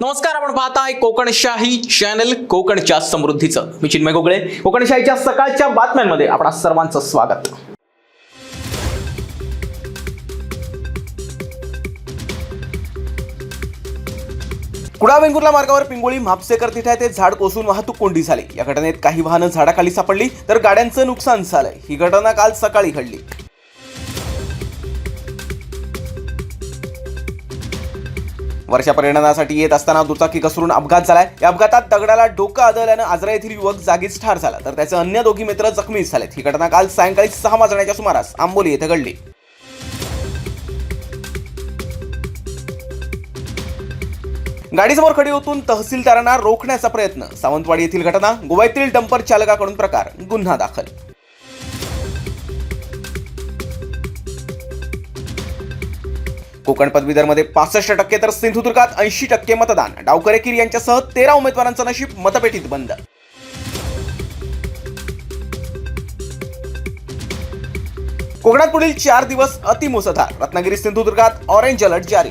नमस्कार आपण पाहताय कोकणशाही चॅनल कोकणच्या समृद्धीचं. मी चिन्मय गोगळे. कोकणशाहीच्या सकाळच्या बातम्यांमध्ये आपणा सर्वांचं स्वागत. कुडा वेंगुर्ला मार्गावर पिंगोळी म्हापसेकर तिथे ते झाड कोसळून वाहतूक कोंडी झाली. या घटनेत काही वाहनं झाडाखाली सापडली तर गाड्यांचं नुकसान झालंय. ही घटना काल सकाळी घडली. वर्षा पर्यटनासाठी येत असताना दुचाकी घसरून अपघात झालाय. या अपघातात दगडाला डोकं आदळल्यानं आजरा येथील युवक जागीच ठार झाला. तर त्याचे अन्य दोघी मित्र जखमी झालेत. ही घटना काल सायंकाळी सहा वाजण्याच्या सुमारास आंबोली येथे घडली. गाडीसमोर खडी होतून तहसीलदारांना रोखण्याचा प्रयत्न. सावंतवाडी येथील घटना गोव्यातील डंपर चालकाकडून प्रकार गुन्हा दाखल. कोकण पदवीधरमध्ये पासष्ट टक्के तर सिंधुदुर्गात ऐंशी टक्के मतदान. डावकरेकीर यांच्यासह तेरा उमेदवारांचं नशीब मतपेटीत बंद. कोकणात पुढील चार दिवस अतिमुसळधार. रत्नागिरी सिंधुदुर्गात ऑरेंज अलर्ट जारी.